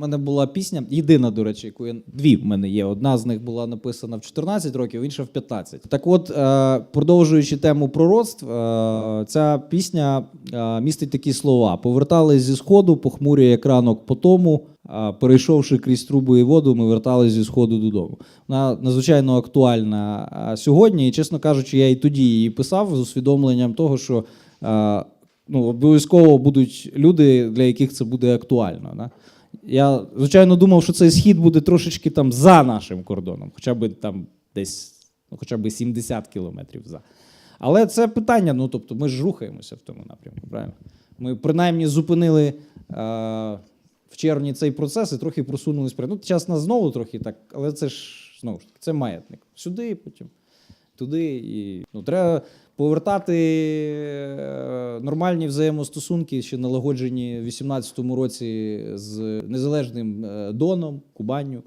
мене була пісня, єдина, до речі, яку я дві в мене є. Одна з них була написана в 14 років, інша в 15. Так от, е, продовжуючи тему пророцтв, е, ця пісня е, містить такі слова: повертались зі сходу, похмурі як ранок по тому. Перейшовши крізь трубу і воду, ми вертались зі сходу додому. Вона надзвичайно актуальна сьогодні. І, чесно кажучи, я і тоді її писав з усвідомленням того, що ну, обов'язково будуть люди, для яких це буде актуально. Да? Я, звичайно, думав, що цей схід буде трошечки там за нашим кордоном, хоча б там десь, ну, хоча б 70 кілометрів за. Але це питання, ну тобто ми ж рухаємося в тому напрямку, правильно? Ми принаймні зупинили е, в червні цей процес і трохи просунулись. Ну, час нас знову трохи так, але це ж знову ж таки, це маятник. Сюди, потім туди. І ну, треба повертати е, нормальні взаємостосунки, ще налагоджені в 18-му році з незалежним е, Доном, Кубанню,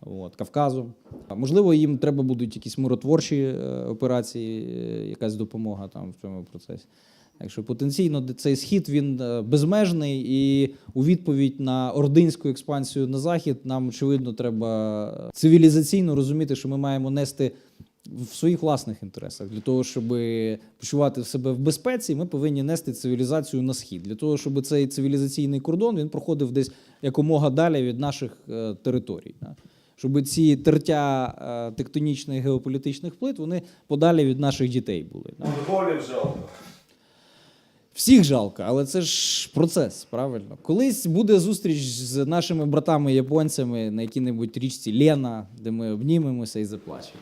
от, Кавказом. Можливо, їм треба будуть якісь миротворчі е, операції, якась допомога там в цьому процесі. Так що потенційно цей схід він безмежний, і у відповідь на ординську експансію на захід нам очевидно треба цивілізаційно розуміти, що ми маємо нести в своїх власних інтересах для того, щоб почувати себе в безпеці, ми повинні нести цивілізацію на схід. Для того, щоб цей цивілізаційний кордон він проходив десь якомога далі від наших е, територій. Щоб ці тертя е, тектонічних геополітичних плит вони подалі від наших дітей були. Монголів жалко. Всіх жалко, але це ж процес, правильно. Колись буде зустріч з нашими братами японцями на якій-небудь річці Лена, де ми обнімемося і заплачемо.